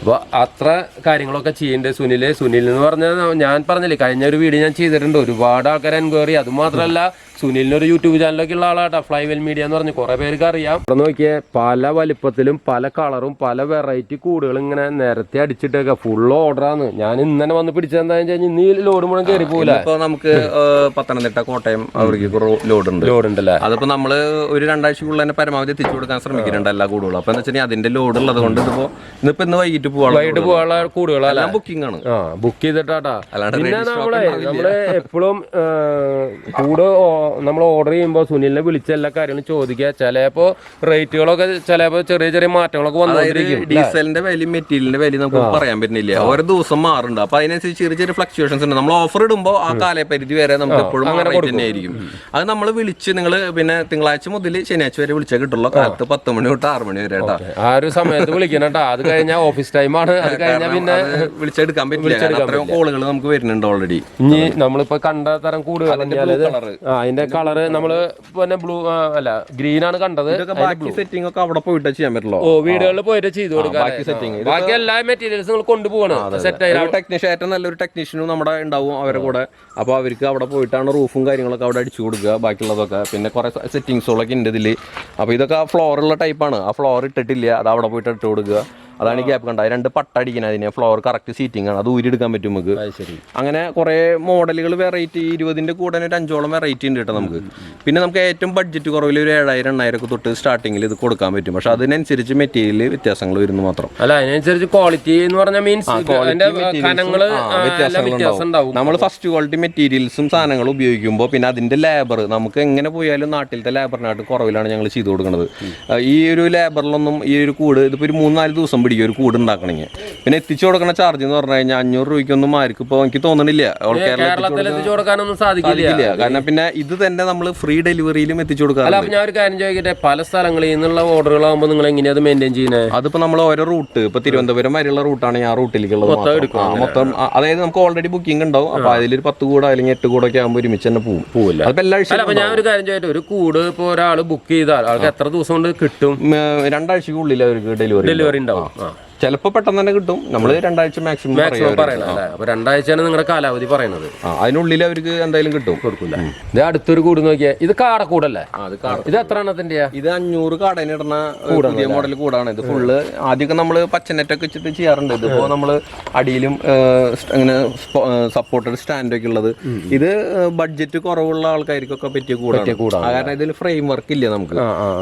അപ്പോൾ അത്ര കാര്യങ്ങളൊക്കെ ചെയ്യണ്ടേ സുനിൽ സുനിൽ എന്ന് പറഞ്ഞാൽ ഞാൻ പറഞ്ഞില്ലേ കഴിഞ്ഞ ഒരു വീട് ഞാൻ ചെയ്തിട്ടുണ്ട്. ഒരുപാട് ആൾക്കാർ എൻക്വയറി അതുമാത്രമല്ല സുനിലിന് ഒരു യൂട്യൂബ് ചാനലൊക്കെ ഉള്ള ആളാട്ടോ. ഫ്ലൈവെൽ മീഡിയ എന്ന് പറഞ്ഞ് കുറെ പേർക്ക് അറിയാം. ഇവിടെ നോക്കിയേ പല വലിപ്പത്തിലും പല കളറും പല വെറൈറ്റി കൂടുകൾ ഇങ്ങനെ നേരത്തെ അടിച്ചിട്ടേക്ക. ഫുൾ ഓർഡറാണ് ഞാൻ ഇന്നലെ വന്ന് പിടിച്ചെന്താന്ന് വെച്ചാൽ ഇന്ന് ലോഡ് മുഴുവൻ കയറി പോകില്ല ഇപ്പൊ നമുക്ക് പത്തനംതിട്ട കോട്ടയം അവർക്ക് ലോഡ് ഉണ്ട്. ലോഡ് ഉണ്ടല്ലേ? അതിപ്പോ നമ്മൾ ഒരു രണ്ടാഴ്ചക്കുള്ളിൽ തന്നെ പരമാവധി എത്തിച്ചു കൊടുക്കാൻ ശ്രമിക്കുന്നുണ്ട് എല്ലാ കൂടുകളും. അപ്പൊ എന്ന് വെച്ചാൽ അതിന്റെ ലോഡ് ഉള്ളത് കൊണ്ട് ഇതിപ്പോ ഇന്നിപ്പോ ഇന്ന് വൈകിട്ട് വൈകിട്ട് പോകാനുള്ള എല്ലാം ബുക്കിംഗ് ആണ്. ബുക്ക് ചെയ്തിട്ടാട്ടാ. പിന്നെ നമ്മളെ നമ്മൾ എപ്പോഴും കൂട് നമ്മൾ ഓർഡർ ചെയ്യുമ്പോൾ സുനിലിനെ വിളിച്ച എല്ലാ കാര്യങ്ങളും ചോദിക്കുക. ചിലപ്പോൾ റേറ്റുകളൊക്കെ ചിലപ്പോൾ ചെറിയ ചെറിയ മാറ്റങ്ങളൊക്കെ വന്നുകൊണ്ടിരിക്കും ഡീസലിന്റെ വിലയും മെറ്റീരിയലിന്റെ വിലയും നമുക്ക് പറയാൻ പറ്റുന്നില്ല. ഓരോ ദിവസം മാറുന്നുണ്ട്. അപ്പൊ അതിനനുസരിച്ച് ചെറിയ ചെറിയ ഫ്ലക്ച്വേഷൻസ് ഉണ്ട്. നമ്മൾ ഓഫർ ഇടുമ്പോൾ ആ കാലപരിധി വരെ നമുക്ക് എപ്പോഴും തന്നെ ആയിരിക്കും അത് നമ്മൾ വിളിച്ച് നിങ്ങൾ പിന്നെ തിങ്കളാഴ്ച മുതൽ ശനിയാഴ്ച വരെ വിളിച്ചാൽ കിട്ടുള്ള. കാലത്ത് പത്ത് മണി തൊട്ട് ആറ് മണി വരെ ആ ഒരു സമയത്ത് വിളിക്കണം കേട്ടോ. അത് കഴിഞ്ഞാൽ ഓഫീസ് ടൈമാണ് അത് കഴിഞ്ഞാൽ പിന്നെ വിളിച്ചെടുക്കാൻ പറ്റില്ല. അത്രയും കോളുകൾ നമുക്ക് വരുന്നുണ്ട് ഓൾറെഡി ഇനി നമ്മളിപ്പോ കണ്ട തരം. ആ അതിന്റെ കളറ് നമ്മൾ പിന്നെ ബ്ലൂ അല്ല ഗ്രീൻ ആണ് കണ്ടത്. ബാക്കി സെറ്റിംഗ് ഒക്കെ അവിടെ പോയിട്ട് ചെയ്യാൻ പറ്റുള്ളൂ? ഓ വീടുകളിൽ പോയിട്ട് ചെയ്തു കൊടുക്കാം ബാക്കി എല്ലാ മെറ്റീരിയൽസ് നിങ്ങൾ കൊണ്ടുപോകണം സെറ്റ് ആയി. ടെക്നീഷ്യൻ ഏറ്റവും നല്ലൊരു ടെക്നീഷ്യനും നമ്മുടെ ഉണ്ടാവും അവരുടെ കൂടെ. അപ്പോൾ അവർക്ക് അവിടെ പോയിട്ടാണ് റൂഫും കാര്യങ്ങളൊക്കെ അവിടെ അടിച്ചു കൊടുക്കുക ബാക്കിയുള്ളതൊക്കെ. പിന്നെ കുറെ സെറ്റിങ്സുകളൊക്കെ ഉണ്ട് ഇതിൽ അപ്പോൾ ഇതൊക്കെ ഫ്ലോറുള്ള ടൈപ്പാണ് ആ ഫ്ലോർ ഇട്ടിട്ടില്ല അത് അവിടെ പോയിട്ട് ഇട്ട് കൊടുക്കുക. അതാണ് ഈ ഗ്യാപ്പ് കണ്ടത്. രണ്ട് പട്ട അടിക്കുന്നത് അതിന്. ഫ്ലോർ കറക്റ്റ് സീറ്റിംഗ് ആണ്. അത് ഊരിയെടുക്കാൻ പറ്റും നമുക്ക്. അങ്ങനെ കുറേ മോഡലുകൾ വെറൈറ്റി ഇരുപതിന്റെ കൂടെ ഒരു അഞ്ചോളം വെറൈറ്റി ഉണ്ട് കേട്ടോ നമുക്ക്. പിന്നെ നമുക്ക് ഏറ്റവും ബഡ്ജറ്റ് കുറവിൽ ഒരു ഏഴായിരം എണ്ണായിരം ഒക്കെ തൊട്ട് സ്റ്റാർട്ടിങ്ങിൽ ഇത് കൊടുക്കാൻ പറ്റും. പക്ഷെ അതിനനുസരിച്ച് മെറ്റീരിയൽ വ്യത്യാസങ്ങൾ വരുന്നു മാത്രം. അല്ല അതിനനുസരിച്ച് ക്വാളിറ്റി എന്ന് പറഞ്ഞാൽ മീൻസ് ഉണ്ടാവും. നമ്മൾ ഫസ്റ്റ് ക്വാളിറ്റി മെറ്റീരിയൽസും സാധനങ്ങളും ഉപയോഗിക്കുമ്പോൾ പിന്നെ അതിന്റെ ലേബർ നമുക്ക് എങ്ങനെ പോയാലും നാട്ടിലത്തെ ലേബറിനായിട്ട് കുറവിലാണ് ഞങ്ങൾ ചെയ്തു കൊടുക്കുന്നത് ഈ ഒരു ലേബറിലൊന്നും ഈ ഒരു കൂട് ഇതിപ്പോൾ ഒരു മൂന്നാൽ ദിവസം പിടിക്കും ഒരു കൂട് ഉണ്ടാക്കണമെങ്കിൽ. പിന്നെ എത്തിച്ചു കൊടുക്കുന്ന ചാർജ് എന്ന് പറഞ്ഞു കഴിഞ്ഞാൽ അഞ്ഞൂറ് രൂപയ്ക്കൊന്നും ആർക്കും ഇപ്പോൾ എനിക്ക് തോന്നണില്ല. കേരളത്തിൽ എത്തിച്ചു കൊടുക്കാനൊന്നും സാധിക്കില്ല. കാരണം പിന്നെ ഇത് തന്നെ നമ്മൾ ഫ്രീ ഡെലിവറിയിലും എത്തിച്ചു അപ്പൊ ഞാൻ ഒരു കാര്യം ചോദിക്കട്ടെ? പല സ്ഥലങ്ങളിൽ നിന്നുള്ള ഓർഡറുകളാകുമ്പോൾ നിങ്ങൾ എങ്ങനെയാ അത് മെയിന്റെയിൻ ചെയ്യുന്നത് അതിപ്പോ നമ്മൾ ഓരോ റൂട്ട് ഇപ്പൊ തിരുവനന്തപുരം വരെയുള്ള റൂട്ടാണ് ഞാൻ റൂട്ടിലേക്കുള്ളത് മൊത്തം അതായത് നമുക്ക് ഓൾറെഡി ബുക്കിംഗ് ഉണ്ടാവും. അപ്പൊ അതിലൊരു പത്ത് കൂടെ അല്ലെങ്കിൽ എട്ട് കൂടെ ഒക്കെ ആകുമ്പോൾ ഒരുമിച്ച് തന്നെ പോകും പോവില്ല. അപ്പോൾ എല്ലാ ആഴ്ചയും ഞാൻ ഒരു കാര്യം ചോദിച്ചു ഒരു കൂട് ഇപ്പൊ ഒരാൾ ബുക്ക് ചെയ്താൽ ആൾക്ക് എത്ര ദിവസം കൊണ്ട് കിട്ടും? രണ്ടാഴ്ചക്കുള്ളിൽ അവർക്ക് ഡെലിവറി ഡെലിവറി ഉണ്ടാവും. ആ ചിലപ്പോൾ പെട്ടെന്ന് തന്നെ കിട്ടും. നമ്മൾ രണ്ടാഴ്ച മാക്സിമം മാക്സിമം പറയണം അല്ലേ? അപ്പൊ രണ്ടാഴ്ചയാണ് നിങ്ങളുടെ കാലാവധി പറയുന്നത്. അതിനുള്ളിൽ അവർക്ക് എന്തായാലും കിട്ടും. കൊടുക്കില്ല ഇത് അടുത്തൊരു കൂട് നോക്കിയാ ഇത് കാടക്കൂടല്ലേ. ഇത് എത്ര എണ്ണത്തിന്റെ? ഇത് അഞ്ഞൂറ് കാടനിടുന്ന പുതിയ മോഡൽ കൂടാണ്. ഇത് ഫുള്ള് ആദ്യമൊക്കെ നമ്മൾ പച്ചനെറ്റൊക്കെ വെച്ചിട്ട് ചെയ്യാറുണ്ട്. ഇതിപ്പോ നമ്മൾ അടിയിലും അങ്ങനെ സപ്പോർട്ടഡ് സ്റ്റാൻഡ് ഒക്കെ ഉള്ളത്. ഇത് ബഡ്ജറ്റ് കുറവുള്ള ആൾക്കാർക്കൊക്കെ പറ്റിയ കൂടാണ്. കാരണം ഇതിൽ ഫ്രെയിം വർക്ക് ഇല്ല നമുക്ക്.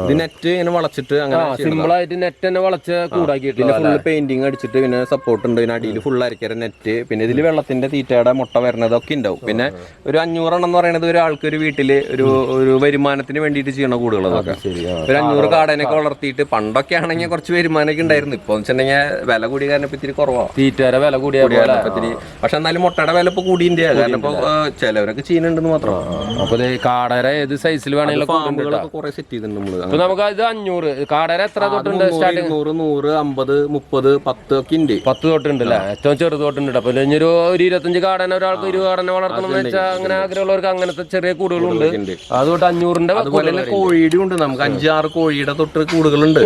ഇത് നെറ്റ് ഇങ്ങനെ വളച്ചിട്ട് അങ്ങനെ സിമ്പിൾ ആയിട്ട് നെറ്റ് തന്നെ വളച്ച് കൂടാക്കിയിട്ടില്ല പെയിന്റിങ് അടിച്ചിട്ട് പിന്നെ സപ്പോർട്ട് ഉണ്ട്. പിന്നെ അടിയിൽ ഫുൾ അരക്കര നെറ്റ് പിന്നെ ഇതിൽ വെള്ളത്തിന്റെ തീറ്റയുടെ മുട്ട വരുന്നതൊക്കെ ഉണ്ടാവും. പിന്നെ ഒരു അഞ്ഞൂറെണ്ണം എന്ന് പറയുന്നത് ഒരാൾക്ക് ഒരു വീട്ടിൽ ഒരു ഒരു വരുമാനത്തിന് വേണ്ടിയിട്ട് ചെയ്യണ കൂടുതലൊക്കെ അതൊക്കെ. ഒരു അഞ്ഞൂറ് കാടനൊക്കെ വളർത്തിയിട്ട് പണ്ടൊക്കെ ആണെങ്കിൽ കുറച്ച് വരുമാനമൊക്കെ ഉണ്ടായിരുന്നു. ഇപ്പൊ വെച്ചിട്ടുണ്ടെങ്കിൽ വില കൂടിയ കാരണം ഇപ്പൊ ഇത്തിരി കുറവാണ് തീറ്റയുടെ വില കൂടിയ ഇത്തിരി പക്ഷെ എന്നാലും മുട്ടയുടെ വില ഇപ്പൊ കൂടിയിട്ടുണ്ട്. കാരണം ഇപ്പൊ ചിലവരൊക്കെ ചെയ്യുന്നുണ്ടെന്ന് മാത്രം. അപ്പൊ കാടര ഏത് സൈസിൽ വേണമെങ്കിലും സെറ്റ് ചെയ്തിട്ടുണ്ട് നമുക്ക് ഇത് അഞ്ഞൂറ്. കാടര എത്ര തൊട്ടുണ്ട് നൂറ് നൂറ് അമ്പത് മുപ്പത് പത്ത് ഒക്കെ ഉണ്ട്. പത്ത് തൊട്ടുണ്ട് അല്ലേ ഏറ്റവും ചെറു തൊട്ടുണ്ട് അപ്പൊ ഇനിയൊരു ഒരു ഇരുപത്തഞ്ച് കാടന ഒരാൾക്ക് ഇരുപത് കാടനെ വളർത്തണം എന്ന് വെച്ചാൽ അങ്ങനെ ആഗ്രഹമുള്ളവർക്ക് അങ്ങനത്തെ ചെറിയ കൂടുകളുണ്ട്. അതുകൊണ്ട് അഞ്ഞൂറിന്റെ അതുപോലെ തന്നെ കോഴിയുടെ ഉണ്ട്. നമുക്ക് അഞ്ചാറ് കോഴിയുടെ തൊട്ട് കൂടുകളുണ്ട്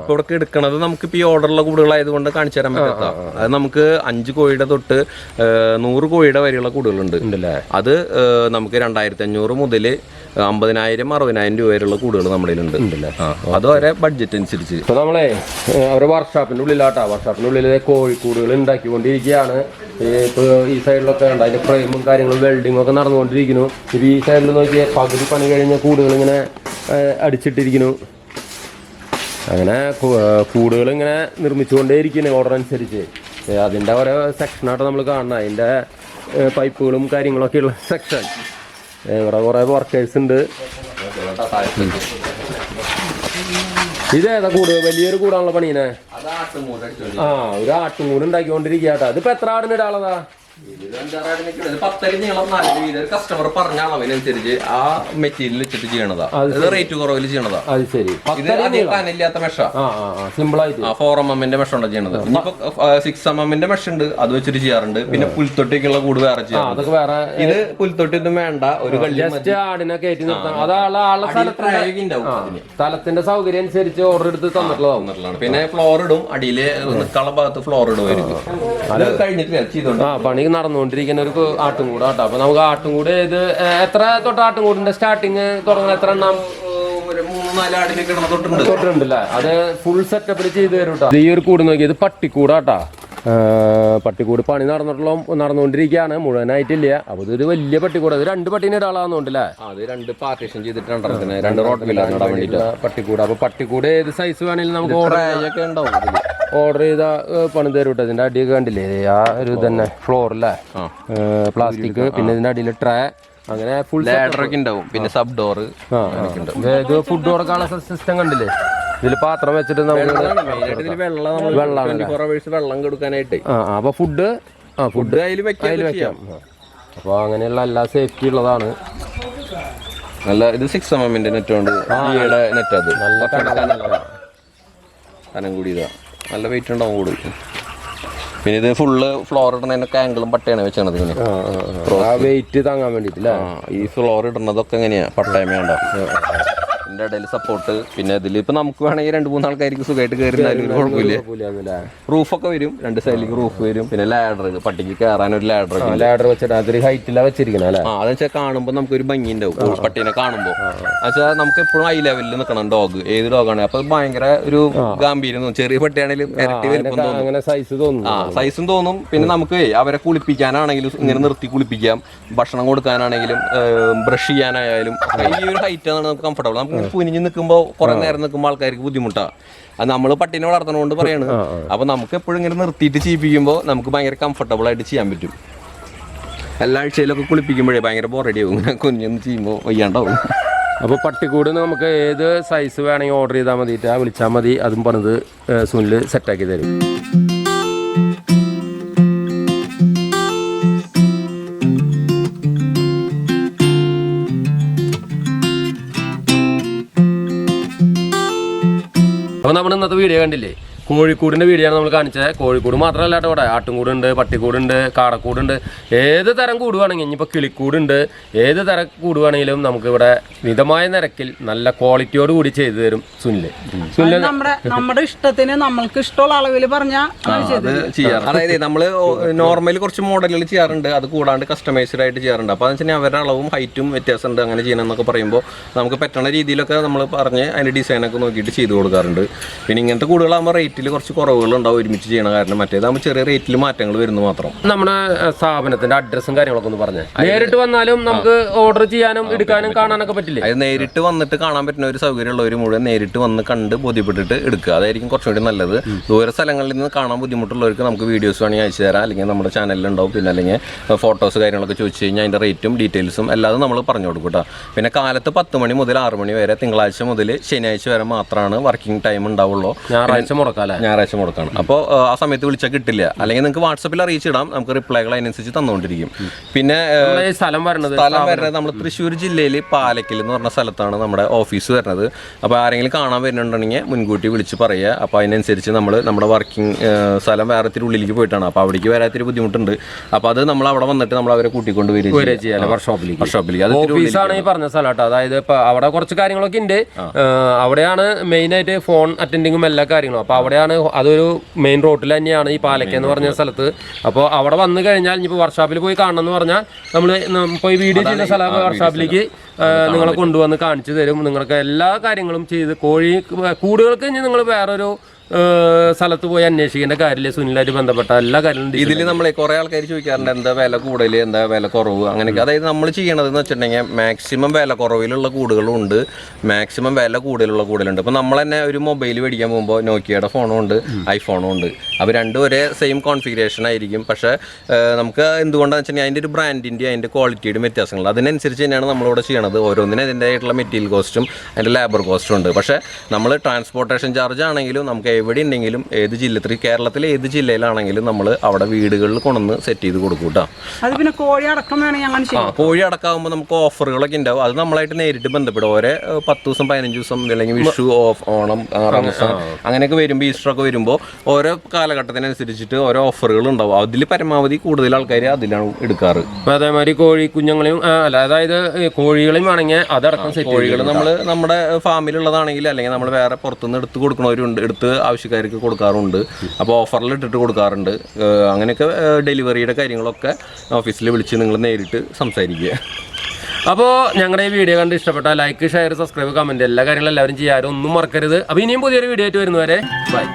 ഇപ്പൊ ഇവിടെ എടുക്കണത് നമുക്ക് ഇപ്പൊ ഈ ഓർഡറുള്ള കൂടുകളായതുകൊണ്ട് കാണിച്ചു തരാൻ പറ്റാത്ത അത് നമുക്ക് അഞ്ച് കോഴിയുടെ തൊട്ട് നൂറ് കോഴിയുടെ വരെയുള്ള കൂടുകളുണ്ട് അത് നമുക്ക് രണ്ടായിരത്തി അഞ്ഞൂറ് മുതൽ അമ്പതിനായിരം അറുപതിനായിരം രൂപ വരെയുള്ള കൂടുകൾ നമ്മുടെ ഉണ്ട് അത് വരെ ബഡ്ജറ്റ് അനുസരിച്ച്. ഇപ്പൊ നമ്മളെ അവരുടെ വർക്ക്ഷോപ്പിന്റെ ഉള്ളിലാട്ടാ വർഷാപ്പിന്റെ ഉള്ളിൽ കോഴിക്കൂടുകൾ ഉണ്ടാക്കിക്കൊണ്ടിരിക്കുകയാണ്. ഇപ്പോൾ ഇപ്പൊ ഈ സൈഡിലൊക്കെ ഉണ്ട് അതിന്റെ ഫ്രെയിമും കാര്യങ്ങളും വെൽഡിങ്ങും ഒക്കെ നടന്നുകൊണ്ടിരിക്കുന്നു. ഇപ്പോൾ ഈ സൈഡിൽ നോക്കിയാൽ പകുതി പണി കഴിഞ്ഞ കൂടുകൾ ഇങ്ങനെ അടിച്ചിട്ടിരിക്കുന്നു. അങ്ങനെ കൂടുകൾ ഇങ്ങനെ നിർമ്മിച്ചുകൊണ്ടേയിരിക്കുന്നു ഓർഡർ അനുസരിച്ച് അതിന്റെ ഓരോ സെക്ഷനായിട്ട് നമ്മൾ കാണണം അതിന്റെ പൈപ്പുകളും കാര്യങ്ങളൊക്കെ ഉള്ള സെക്ഷൻ ഇവിടെ കുറേ വർക്കേഴ്സ് ഉണ്ട്. ഇത് ഏതാ കൂട്? വലിയൊരു കൂടാണല്ലോ പണീനെ ആ ഒരു ആട്ടും കൂട് ഉണ്ടാക്കിക്കൊണ്ടിരിക്കുക ഇതിപ്പോ എത്ര ആടിന് ഇടാളതാ കസ്റ്റമർ പറഞ്ഞ അളവിനനുസരിച്ച് ആ മെറ്റീരിയൽ വെച്ചിട്ട് ചെയ്യണതാ. റേറ്റ് കുറവിൽ ചെയ്യണതാ. അത് ശരി. ഇത് പത്തര അധികം കനയില്ലാത്ത മെഷ ആ. ആ ആ സിമ്പിൾ ആയിട്ട്. ആ ഫോർ എം എമ്മിന്റെ മെഷ ഉണ്ട് ചെയ്യണത്. ഇനിയിപ്പോ സിക്സ് എം എമ്മിന്റെ മെഷ ഉണ്ട്. അത് വെച്ചിട്ട് ചെയ്യാറുണ്ട്. പിന്നെ പുൽത്തൊട്ടിക്കുള്ള കൂട് വേറെ ചെയ്യാറുണ്ട്. ഇത് പുൽത്തൊട്ടിന്നും വേണ്ട. ഒരു കള്ളി ജസ്റ്റ് ആടിനെ കയറ്റി നിർത്തണം. സ്ഥലത്തിന്റെ സൗകര്യം അനുസരിച്ച് ഓർഡർ എടുത്ത് തന്നിട്ടുള്ളതാണ്. പിന്നെ ഫ്ലോർ ഇടും. അടിയിലെ നിക്കാള ഭാഗത്ത് ഫ്ലോർ ഇടുമായിരിക്കും അത് കഴിഞ്ഞിട്ടില്ല ചെയ്തോണ്ട് ആ പണി നടന്നുകൊണ്ടിരിക്കുന്ന ഒരു ആട്ടും കൂടെ ആട്ടോ അപ്പൊ നമുക്ക് ആട്ടും കൂടെ ഇത് എത്ര തൊട്ട് ആട്ടും കൂടിന്റെ സ്റ്റാർട്ടിങ് തുടങ്ങുന്ന എത്ര എണ്ണം? തൊട്ടുണ്ട്. അത് ഫുൾ സെറ്റപ്പിൽ ചെയ്ത് തരും കേട്ടോ ഈ ഒരു കൂട് നോക്കി ഇത് പട്ടിക്കൂടാട്ടാ. പട്ടിക്കൂട് പണി നടന്നിട്ടുള്ള നടന്നുകൊണ്ടിരിക്കുകയാണ്. മുഴുവനായിട്ടില്ല. അപ്പൊ ഇതൊരു വലിയ പട്ടിക്കൂട്. അത് രണ്ട് പട്ടീനെ ഇടാളാന്നുണ്ടല്ലേ അത് രണ്ട് പാർട്ടീഷൻ ചെയ്തിട്ടുണ്ട് രണ്ട് ഇടാൻ പട്ടിക്കൂട്. അപ്പൊ പട്ടിക്കൂട് ഏത് സൈസ് വേണമെങ്കിലും നമുക്ക് ഓർഡർ ഒക്കെ ഉണ്ടാവും. ഓർഡർ ചെയ്ത പണി തരും കേട്ടോ ഇതിന്റെ അടിയൊക്കെ കണ്ടില്ലേ? ആ ഒരു തന്നെ ഫ്ലോറിലെ. പ്ലാസ്റ്റിക് പിന്നെ ഇതിന്റെ അടിയിൽ ട്രേ അങ്ങനെ ഫുൾ ലാഡറൊക്കെ ഉണ്ടാവും. പിന്നെ സബ് ഡോർ ഫുഡ് കൊടുക്കാനുള്ള സിസ്റ്റം കണ്ടില്ലേ? ഇതിൽ പാത്രം വെച്ചിട്ട് നമുക്ക് വെള്ളം വെള്ളമാണ് വെള്ളം കൊടുക്കാനായിട്ട്. ആ അപ്പൊ ഫുഡ് ആ ഫുഡ് അതിൽ വെക്കാം അപ്പോൾ അങ്ങനെയുള്ള എല്ലാ സേഫ്റ്റി ഉള്ളതാണ്. നല്ല ഇത് സിക്സ് എം എമ്മിന്റെ നെറ്റ് ഉണ്ട് ഈയുടെ നെറ്റ് അത്. നല്ല കനം- കൂടി കൂടിയതാ. നല്ല വെയിറ്റ് ഉണ്ടാവും കൂടി പിന്നെ ഇത് ഫുള്ള് ഫ്ലോർ ഇടുന്നതിനൊക്കെ ആംഗിളും പട്ടയാണ് വെച്ചത് ഇങ്ങനെ. വെയിറ്റ് താങ്ങാൻ വേണ്ടിട്ടില്ല ഈ ഫ്ലോർ ഇടുന്നതൊക്കെ എങ്ങനെയാ? പട്ടയം വേണ്ട ഇതിന്റെ ഇടയിൽ സപ്പോർട്ട് പിന്നെ ഇതിൽ ഇപ്പൊ നമുക്ക് വേണമെങ്കിൽ രണ്ട് മൂന്ന് ആൾക്കാർക്ക് സുഖമായിട്ട് കയറുന്നാലും ഒരു കുഴപ്പമില്ല. റൂഫൊക്കെ വരും. രണ്ട് സൈഡിലേക്ക് റൂഫ് വരും. പിന്നെ ലാഡർ പട്ടിക്ക് കയറാൻ ഒരു ലാഡർ ലാഡർ വെച്ചിട്ട് അതൊരു ഹൈറ്റിലാണ് വെച്ചിരിക്കണം അല്ലേ? അതെന്ന് വെച്ചാൽ കാണുമ്പോൾ നമുക്ക് ഒരു ഭംഗി ഉണ്ടാവും. പട്ടീനെ കാണുമ്പോൾ വെച്ചാൽ നമുക്ക് എപ്പോഴും ഹൈ ലെവലിൽ നിൽക്കണം ഡോഗ് ഏത് ഡോഗാണ് അപ്പൊ ഭയങ്കര ഒരു ഗാംഭീര്യം തോന്നും. ചെറിയ പട്ടിയാണെങ്കിലും ഇരട്ടി വലിപ്പം തോന്നും. അങ്ങനെ സൈസ് തോന്നുന്നു ആ സൈസും തോന്നും. പിന്നെ നമുക്ക് അവരെ കുളിപ്പിക്കാനാണെങ്കിലും ഇങ്ങനെ നിർത്തി കുളിപ്പിക്കാം. ഭക്ഷണം കൊടുക്കാനാണെങ്കിലും ബ്രഷ് ചെയ്യാനായാലും. ഈ ഒരു ഹൈറ്റ് ആണ് നമുക്ക് കംഫർട്ടബിൾ നമുക്ക് കുനിഞ്ഞ് നിൽക്കുമ്പോൾ കുറെ നേരം നിൽക്കുമ്പോൾ ആൾക്കാർക്ക് ബുദ്ധിമുട്ടാണ് അത് നമ്മൾ പട്ടിനെ വളർത്തണോണ്ട് പറയാണ്. അപ്പൊ നമുക്ക് എപ്പോഴും ഇങ്ങനെ നിർത്തിയിട്ട് ചെയ്യിപ്പിക്കുമ്പോൾ നമുക്ക് ഭയങ്കര കംഫർട്ടബിൾ ആയിട്ട് ചെയ്യാൻ പറ്റും. എല്ലാ ആഴ്ചയിലൊക്കെ കുളിപ്പിക്കുമ്പോഴേ ഭയങ്കര ബോറടിയാവും ആവും. കുഞ്ഞൊന്ന് ചെയ്യുമ്പോൾ വയ്യാണ്ടാവും. അപ്പോൾ പട്ടിക്കൂട് നമുക്ക് ഏത് സൈസ് വേണമെങ്കിൽ ഓർഡർ ചെയ്താൽ മതിയിട്ട് വിളിച്ചാൽ മതി. അതും പറഞ്ഞത് സുനിൽ സെറ്റാക്കി തരും. അപ്പോൾ നമ്മൾ ഇന്നത്തെ വീഡിയോ കണ്ടില്ലേ? കോഴിക്കൂടിന്റെ വീടിയാണ് നമ്മൾ കാണിച്ചത് കോഴിക്കൂട് മാത്രമല്ല കേട്ടോ ഇവിടെ. ആട്ടുംകൂടുണ്ട് പട്ടിക്കൂടുണ്ട് കാടക്കൂടുണ്ട്. ഏത് തരം കൂട് വേണമെങ്കിൽ ഇനിയിപ്പോൾ കിളിക്കൂടുണ്ട്. ഏത് തരം കൂട് വേണമെങ്കിലും നമുക്ക് ഇവിടെ മിതമായ നിരക്കിൽ നല്ല ക്വാളിറ്റിയോട് കൂടി ചെയ്തു തരും സുനിൽ. സുനിൽ അത് നമ്മുടെ നമ്മുടെ ഇഷ്ടത്തിന് നമ്മൾക്ക് ഇഷ്ടമുള്ള അളവിൽ പറഞ്ഞാൽ അതായത് നമ്മൾ നോർമലി കുറച്ച് മോഡലുകൾ ചെയ്യാറുണ്ട്. അത് കൂടാണ്ട് കസ്റ്റമൈസ്ഡ് ആയിട്ട് ചെയ്യാറുണ്ട്. അപ്പോൾ എന്ന് വെച്ചാൽ അവരുടെ അളവും ഹൈറ്റും വ്യത്യാസമുണ്ട് അങ്ങനെ ചെയ്യണം എന്നൊക്കെ പറയുമ്പോൾ നമുക്ക് പറ്റണ രീതിയിലൊക്കെ നമ്മൾ പറഞ്ഞ് അതിന്റെ ഡിസൈനൊക്കെ നോക്കിയിട്ട് ചെയ്തു കൊടുക്കാറുണ്ട്. പിന്നെ ഇങ്ങനത്തെ കൂടുതലാകുമ്പോൾ റേറ്റ് റേറ്റിൽ കുറച്ച് കുറവുകൾ ഉണ്ടാവും ഒരുമിച്ച് ചെയ്യണ കാരണം മറ്റേതാകുമ്പോൾ ചെറിയ റേറ്റിൽ മാറ്റങ്ങൾ വരുന്നു മാത്രം. നമ്മുടെ സ്ഥാപനത്തിന്റെ അഡ്രസ്സും കാര്യങ്ങളൊക്കെ ഒന്ന് പറഞ്ഞു. നേരിട്ട് വന്നാലും നമുക്ക് ഓർഡർ ചെയ്യാനും എടുക്കാനും കാണാനൊക്കെ പറ്റില്ല? അത് നേരിട്ട് വന്നിട്ട് കാണാൻ പറ്റുന്ന ഒരു സൗകര്യമുള്ളവർ മുഴുവൻ നേരിട്ട് വന്ന് കണ്ട് ബോധ്യപ്പെട്ടിട്ട് എടുക്കുക. അതായിരിക്കും കുറച്ചും കൂടി നല്ലത്. ദൂര സ്ഥലങ്ങളിൽ നിന്ന് കാണാൻ ബുദ്ധിമുട്ടുള്ളവർക്ക് നമുക്ക് വീഡിയോസ് വേണമെങ്കിൽ അയച്ചു തരാം. അല്ലെങ്കിൽ നമ്മുടെ ചാനലിലുണ്ടാവും പിന്നെ അല്ലെങ്കിൽ ഫോട്ടോസ് കാര്യങ്ങളൊക്കെ ചോദിച്ചു കഴിഞ്ഞാൽ അതിന്റെ റേറ്റും ഡീറ്റെയിൽസും എല്ലാതും നമ്മൾ പറഞ്ഞു കൊടുക്കും കേട്ടോ പിന്നെ കാലത്ത് പത്ത് മണി മുതൽ ആറ് മണി വരെ തിങ്കളാഴ്ച മുതൽ ശനിയാഴ്ച വരെ മാത്രമാണ് വർക്കിംഗ് ടൈം ഉണ്ടാവുള്ളൂ. ഞായറാഴ്ച ഞായറാഴ്ച മുടക്കാണ് അപ്പോൾ ആ സമയത്ത് വിളിച്ചാൽ കിട്ടില്ല. അല്ലെങ്കിൽ നിങ്ങൾക്ക് വാട്സപ്പിൽ അറിയിച്ചിടാം. നമുക്ക് റിപ്ലൈകൾ അതിനനുസരിച്ച് തന്നുകൊണ്ടിരിക്കും പിന്നെ സ്ഥലം വരുന്നത് സ്ഥലം വരുന്നത് നമ്മൾ തൃശ്ശൂർ ജില്ലയിൽ പാലക്കൽ എന്ന് പറഞ്ഞ സ്ഥലത്താണ് നമ്മുടെ ഓഫീസ് വരുന്നത്. അപ്പോൾ ആരെങ്കിലും കാണാൻ വരുന്നുണ്ടെങ്കിൽ മുൻകൂട്ടി വിളിച്ച് പറയുക. അപ്പോൾ അതിനനുസരിച്ച് നമ്മൾ നമ്മുടെ വർക്കിംഗ് സ്ഥലം വേറെ ഇത്തിരി ഉള്ളിലേക്ക് പോയിട്ടാണ്. അപ്പോൾ അവിടേക്ക് വരാത്തൊരു ബുദ്ധിമുട്ടുണ്ട്. അപ്പോൾ അത് നമ്മൾ അവിടെ വന്നിട്ട് നമ്മൾ അവരെ കൂട്ടിക്കൊണ്ട് വരിക വർക്ക്ഷോപ്പിലേക്ക് വർക്ക്ഷോപ്പിലേക്ക് അത് ഓഫീസാണ് ഈ പറഞ്ഞ സ്ഥലം കേട്ടോ. അതായത് അവിടെ കുറച്ച് കാര്യങ്ങളൊക്കെ ഉണ്ട്. അവിടെയാണ് മെയിൻ ആയിട്ട് ഫോൺ അറ്റൻഡിങ്ങും എല്ലാ കാര്യങ്ങളും. അപ്പൊ അവിടെയാണ് അതൊരു മെയിൻ റോട്ടിൽ തന്നെയാണ് ഈ പാലക്ക എന്ന് പറഞ്ഞ സ്ഥലത്ത്. അപ്പോൾ അവിടെ വന്നു കഴിഞ്ഞാൽ ഇനിയിപ്പോൾ വർക്ക്ഷോപ്പിൽ പോയി കാണണം എന്ന് പറഞ്ഞാൽ നമ്മൾ ഇപ്പോൾ ഈ വീഡിയോ ചെയ്യുന്ന സ്ഥലം. വർക്ക്ഷോപ്പിലേക്ക് നിങ്ങളെ കൊണ്ടുവന്ന് കാണിച്ചു തരും. നിങ്ങൾക്ക് എല്ലാ കാര്യങ്ങളും ചെയ്ത് കോഴി കൂടുകൾക്ക് ഇനി നിങ്ങൾ വേറൊരു സ്ഥലത്ത് പോയി അന്വേഷിക്കേണ്ട കാര്യമില്ല? സുനിലായിട്ട് ബന്ധപ്പെട്ട എല്ലാ കാര്യങ്ങളും ഇതിൽ നമ്മളെ കുറെ ആൾക്കാർ ചോദിക്കാറുണ്ട് എന്താ വില കൂടുതൽ എന്താ വില കുറവ്? അങ്ങനെയൊക്കെ. അതായത് നമ്മൾ ചെയ്യണതെന്ന് വെച്ചിട്ടുണ്ടെങ്കിൽ മാക്സിമം വില കുറവിലുള്ള കൂടുകളുണ്ട് മാക്സിമം വില കൂടുതലുള്ള കൂടുതലുണ്ട്. ഇപ്പം നമ്മൾ തന്നെ ഒരു മൊബൈൽ മേടിക്കാൻ പോകുമ്പോൾ നോക്കിയയുടെ ഫോണും ഉണ്ട് ഐഫോണും ഉണ്ട്. അപ്പോൾ രണ്ടും ഒരേ സെയിം കോൺഫിഗറേഷൻ ആയിരിക്കും. പക്ഷേ നമുക്ക് എന്തുകൊണ്ടാണെന്ന് വെച്ചിട്ടുണ്ടെങ്കിൽ അതിന്റെ ഒരു ബ്രാൻഡിന്റെ അതിന്റെ ക്വാളിറ്റിയുടെ വ്യത്യാസങ്ങൾ അതിനനുസരിച്ച് തന്നെയാണ് നമ്മളിവിടെ ചെയ്യണത്. ഓരോന്നിനും അതിന്റെതായിട്ടുള്ള മെറ്റീരിയൽ കോസ്റ്റും അതിന്റെ ലേബർ കോസ്റ്റും ഉണ്ട്. പക്ഷേ നമ്മൾ ട്രാൻസ്പോർട്ടേഷൻ ചാർജ് ആണെങ്കിലും നമുക്ക് എവിടെ ഉണ്ടെങ്കിലും ഏത് ജില്ലത്തിൽ കേരളത്തിലെ ഏത് ജില്ലയിലാണെങ്കിലും നമ്മൾ അവിടെ വീടുകളിൽ കൊണ്ടുവന്ന് സെറ്റ് ചെയ്ത് കൊടുക്കും കേട്ടോ അത് പിന്നെ കോഴി അടക്കം ആ കോഴി അടക്കാവുമ്പോൾ നമുക്ക് ഓഫറുകളൊക്കെ ഉണ്ടാവും അത് നമ്മളായിട്ട് നേരിട്ട് ബന്ധപ്പെടും. ഓരോ പത്ത് ദിവസം പതിനഞ്ച് ദിവസം അല്ലെങ്കിൽ വിഷു ഓഫ് ഓണം ആ, റംസാൻ അങ്ങനെയൊക്കെ വരുമ്പോൾ ഈസ്റ്റർ ഒക്കെ വരുമ്പോൾ ഓരോ കാലഘട്ടത്തിനനുസരിച്ചിട്ട് ഓരോ ഓഫറുകൾ ഉണ്ടാവും അതിൽ പരമാവധി കൂടുതൽ ആൾക്കാർ അതിലാണ് എടുക്കാറ്. അതേമാതിരി കോഴി കുഞ്ഞുങ്ങളെയും അല്ല അതായത് കോഴികളെയും വേണമെങ്കിൽ അതടക്കം കോഴികൾ നമ്മൾ നമ്മുടെ ഫാമിലുള്ളതാണെങ്കിൽ അല്ലെങ്കിൽ നമ്മൾ വേറെ പുറത്തുനിന്ന് എടുത്ത് കൊടുക്കണവരുണ്ട് എടുത്ത് ആവശ്യക്കാർക്ക് കൊടുക്കാറുണ്ട്. അപ്പോൾ ഓഫറിൽ ഇട്ടിട്ട് കൊടുക്കാറുണ്ട്. അങ്ങനെയൊക്കെ ഡെലിവറിയുടെ കാര്യങ്ങളൊക്കെ ഓഫീസിൽ വിളിച്ച് നിങ്ങൾ നേരിട്ട് സംസാരിക്കുക. അപ്പോൾ ഞങ്ങളുടെ ഈ വീഡിയോ കണ്ട് ഇഷ്ടപ്പെട്ട ലൈക്ക് ഷെയർ സബ്സ്ക്രൈബ് കമന്റ് എല്ലാ കാര്യങ്ങളും എല്ലാവരും ചെയ്യാനും ഒന്നും മറക്കരുത്. അപ്പോൾ ഇനിയും പുതിയൊരു വീഡിയോ ആയിട്ട് വരുന്നവരെ ബൈ